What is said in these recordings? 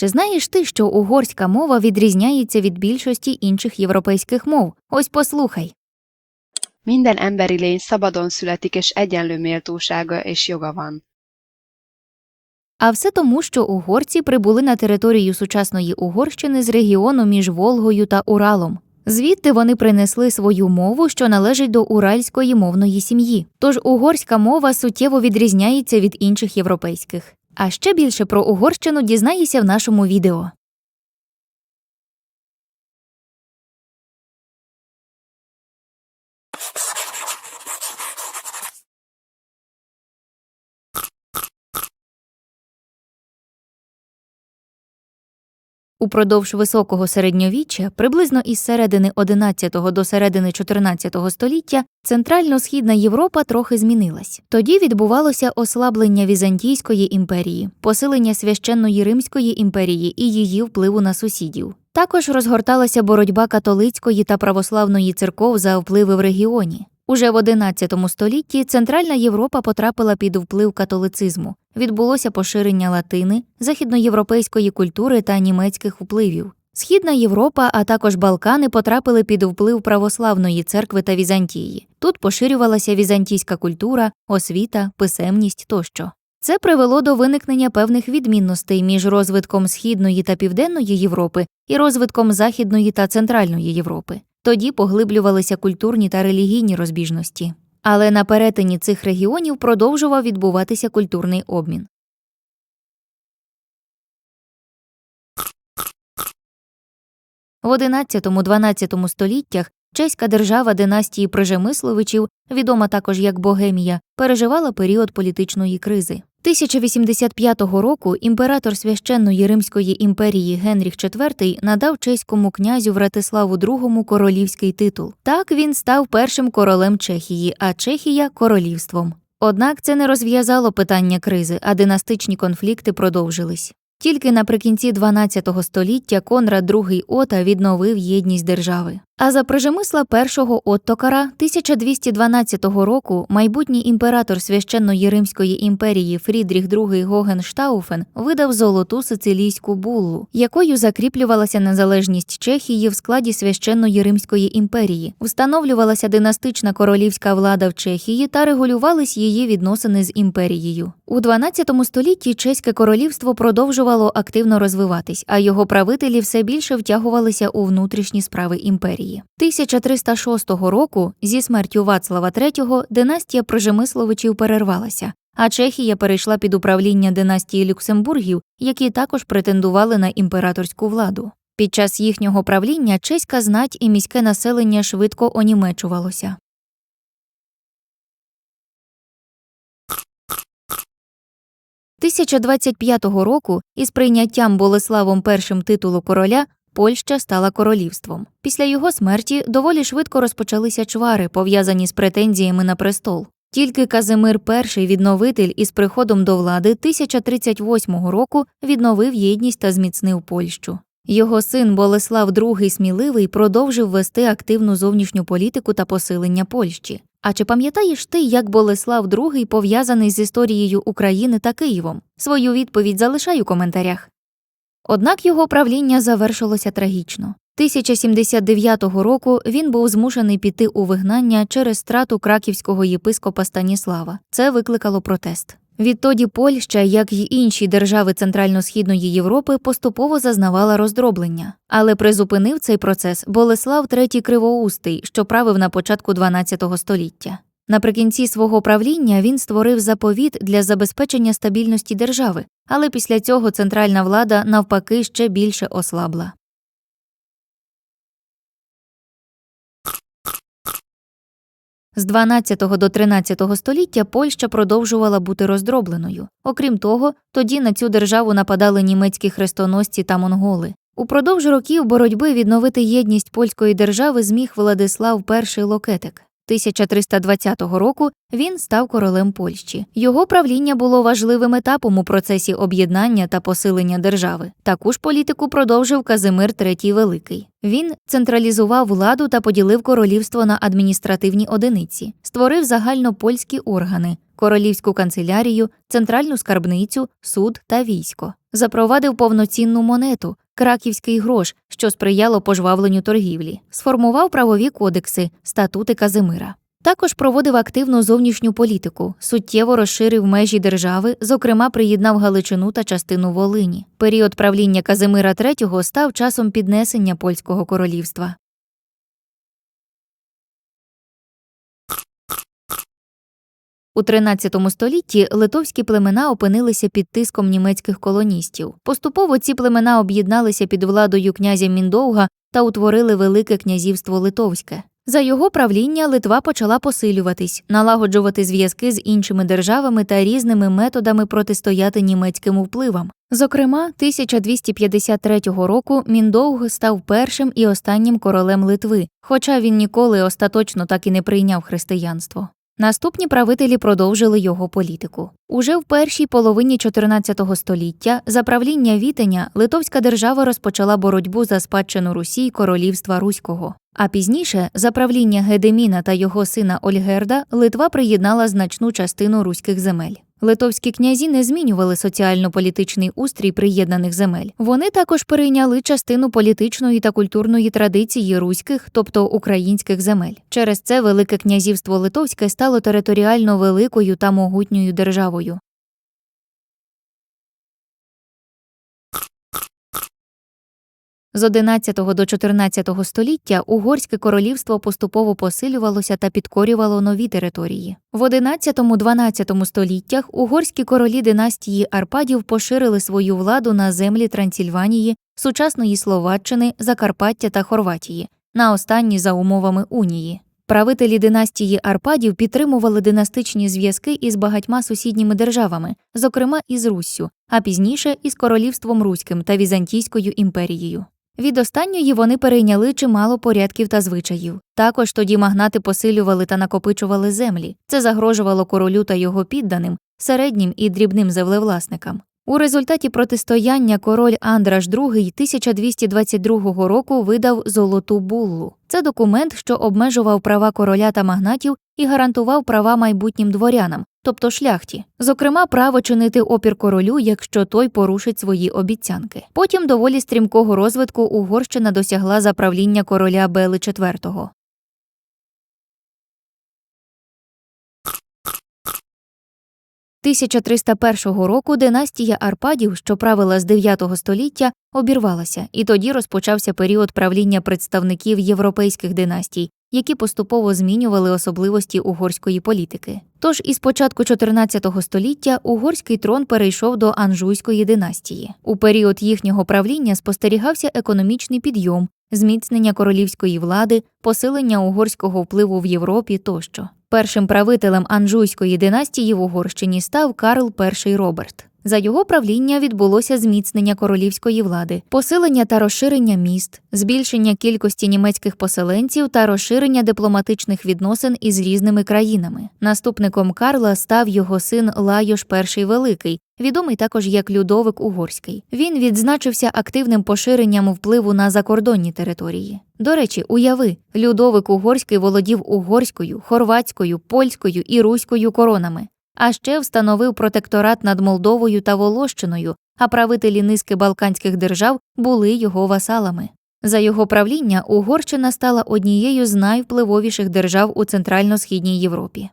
Чи знаєш ти, що угорська мова відрізняється від більшості інших європейських мов? Ось послухай. Minden emberi lény szabadon születik és egyenlő méltósága és joga van. А все тому, що угорці прибули на територію сучасної Угорщини з регіону між Волгою та Уралом. Звідти вони принесли свою мову, що належить до уральської мовної сім'ї. Тож угорська мова суттєво відрізняється від інших європейських. А ще більше про Угорщину дізнаєшся в нашому відео. Упродовж високого середньовіччя, приблизно із середини 11 до середини 14 століття, центрально-східна Європа трохи змінилась. Тоді відбувалося ослаблення Візантійської імперії, посилення священної Римської імперії і її впливу на сусідів. Також розгорталася боротьба католицької та православної церков за впливи в регіоні. Уже в XI столітті Центральна Європа потрапила під вплив католицизму. Відбулося поширення латини, західноєвропейської культури та німецьких впливів. Східна Європа, а також Балкани потрапили під вплив православної церкви та Візантії. Тут поширювалася візантійська культура, освіта, писемність тощо. Це привело до виникнення певних відмінностей між розвитком Східної та Південної Європи і розвитком Західної та Центральної Європи. Тоді поглиблювалися культурні та релігійні розбіжності. Але на перетині цих регіонів продовжував відбуватися культурний обмін. В XI-XII століттях чеська держава династії Прижемисловичів, відома також як Богемія, переживала період політичної кризи. 1085 року імператор священної Римської імперії Генріх IV надав чеському князю Вратиславу II королівський титул. Так він став першим королем Чехії, а Чехія королівством. Однак це не розв'язало питання кризи, а династичні конфлікти продовжились. Тільки наприкінці XII століття Конрад II Ота відновив єдність держави. А за прижемисла першого Оттокара 1212 року майбутній імператор священної Римської імперії Фрідріх II Гогенштауфен видав золоту сицилійську буллу, якою закріплювалася незалежність Чехії в складі священної Римської імперії, встановлювалася династична королівська влада в Чехії та регулювались її відносини з імперією. У XII столітті чеське королівство продовжувало активно розвиватись, а його правителі все більше втягувалися у внутрішні справи імперії. 1306 року зі смертю Вацлава III династія Прижемисловичів перервалася, а Чехія перейшла під управління династії Люксембургів, які також претендували на імператорську владу. Під час їхнього правління чеська знать і міське населення швидко онімечувалося. – 1025 року із прийняттям Болеславом І титулу короля Польща стала королівством. Після його смерті доволі швидко розпочалися чвари, пов'язані з претензіями на престол. Тільки Казимир І відновитель із приходом до влади 1038 року відновив єдність та зміцнив Польщу. Його син Болеслав II Сміливий продовжив вести активну зовнішню політику та посилення Польщі. А чи пам'ятаєш ти, як Болеслав II пов'язаний з історією України та Києвом? Свою відповідь залишай у коментарях. Однак його правління завершилося трагічно. 1079 року він був змушений піти у вигнання через страту краківського єпископа Станіслава. Це викликало протест. Відтоді Польща, як й інші держави Центрально-Східної Європи, поступово зазнавала роздроблення, але призупинив цей процес Болеслав III Кривоустий, що правив на початку XII століття. Наприкінці свого правління він створив заповіт для забезпечення стабільності держави, але після цього центральна влада навпаки ще більше ослабла. З 12 до 13 століття Польща продовжувала бути роздробленою. Окрім того, тоді на цю державу нападали німецькі хрестоносці та монголи. Упродовж років боротьби відновити єдність польської держави зміг Владислав І Локетик. 1320 року він став королем Польщі. Його правління було важливим етапом у процесі об'єднання та посилення держави. Таку ж політику продовжив Казимир III Великий. Він централізував владу та поділив королівство на адміністративні одиниці, створив загальнопольські органи, королівську канцелярію, центральну скарбницю, суд та військо. Запровадив повноцінну монету краківський грош, що сприяло пожвавленню торгівлі, сформував правові кодекси, статути Казимира. Також проводив активну зовнішню політику, суттєво розширив межі держави, зокрема приєднав Галичину та частину Волині. Період правління Казимира III став часом піднесення польського королівства. У 13 столітті литовські племена опинилися під тиском німецьких колоністів. Поступово ці племена об'єдналися під владою князя Міндовга та утворили Велике князівство Литовське. За його правління Литва почала посилюватись, налагоджувати зв'язки з іншими державами та різними методами протистояти німецьким впливам. Зокрема, 1253 року Міндовг став першим і останнім королем Литви, хоча він ніколи остаточно так і не прийняв християнство. Наступні правителі продовжили його політику. Уже в першій половині 14 століття за правління Вітеня Литовська держава розпочала боротьбу за спадщину Русі й королівства Руського. А пізніше, за правління Гедеміна та його сина Ольгерда, Литва приєднала значну частину руських земель. Литовські князі не змінювали соціально-політичний устрій приєднаних земель. Вони також перейняли частину політичної та культурної традиції руських, тобто українських земель. Через це Велике князівство Литовське стало територіально великою та могутньою державою. З 11 до 14 століття угорське королівство поступово посилювалося та підкорювало нові території. В 11-12 століттях угорські королі династії Арпадів поширили свою владу на землі Трансильванії, сучасної Словаччини, Закарпаття та Хорватії, на останні за умовами унії. Правителі династії Арпадів підтримували династичні зв'язки із багатьма сусідніми державами, зокрема із Руссю, а пізніше із королівством Руським та Візантійською імперією. Від останньої вони перейняли чимало порядків та звичаїв. Також тоді магнати посилювали та накопичували землі. Це загрожувало королю та його підданим, середнім і дрібним землевласникам. У результаті протистояння король Андраш II 1222 року видав золоту буллу. Це документ, що обмежував права короля та магнатів і гарантував права майбутнім дворянам, тобто шляхті, зокрема, право чинити опір королю, якщо той порушить свої обіцянки. Потім доволі стрімкого розвитку Угорщина досягла за правління короля Бели IV. – 1301 року династія Арпадів, що правила з 9 століття, обірвалася, і тоді розпочався період правління представників європейських династій, які поступово змінювали особливості угорської політики. Тож із початку 14 століття угорський трон перейшов до Анжуйської династії. У період їхнього правління спостерігався економічний підйом, зміцнення королівської влади, посилення угорського впливу в Європі тощо. Першим правителем Анжуйської династії в Угорщині став Карл І Роберт. За його правління відбулося зміцнення королівської влади, посилення та розширення міст, збільшення кількості німецьких поселенців та розширення дипломатичних відносин із різними країнами. Наступником Карла став його син Лайош І Великий, відомий також як Людовик Угорський. Він відзначився активним поширенням впливу на закордонні території. До речі, уяви, Людовик Угорський володів угорською, хорватською, польською і руською коронами. А ще встановив протекторат над Молдовою та Волощиною, а правителі низки балканських держав були його васалами. За його правління Угорщина стала однією з найвпливовіших держав у Центрально-східній Європі.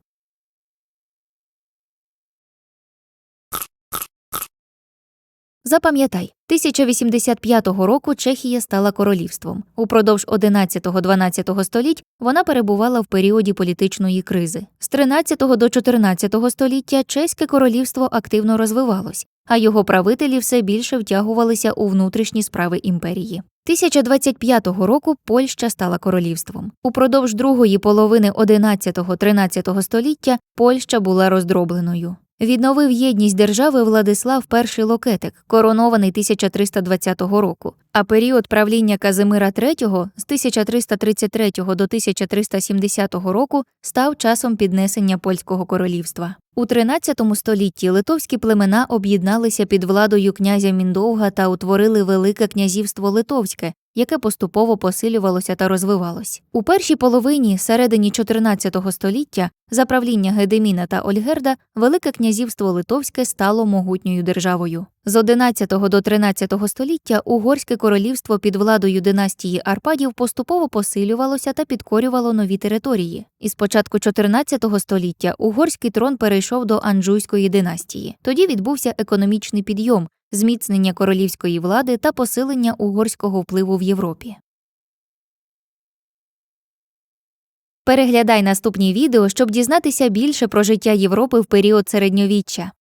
Запам'ятай, 1085 року Чехія стала королівством. Упродовж 11-12 століть вона перебувала в періоді політичної кризи. З 13 до 14 століття Чеське королівство активно розвивалось, а його правителі все більше втягувалися у внутрішні справи імперії. 1025 року Польща стала королівством. Упродовж другої половини 11-13 століття Польща була роздробленою. Відновив єдність держави Владислав І Локетик, коронований 1320 року, а період правління Казимира III з 1333 до 1370 року став часом піднесення польського королівства. У 13 столітті литовські племена об'єдналися під владою князя Міндовга та утворили Велике князівство Литовське, яке поступово посилювалося та розвивалось. У першій половині середині 14 століття за правління Гедеміна та Ольгерда Велике князівство Литовське стало могутньою державою. З 11 до 13 століття угорське королівство під владою династії Арпадів поступово посилювалося та підкорювало нові території. І з початку 14 століття угорський трон перейшов до Анджуйської династії. Тоді відбувся економічний підйом, зміцнення королівської влади та посилення угорського впливу в Європі. Переглядай наступні відео, щоб дізнатися більше про життя Європи в період середньовіччя.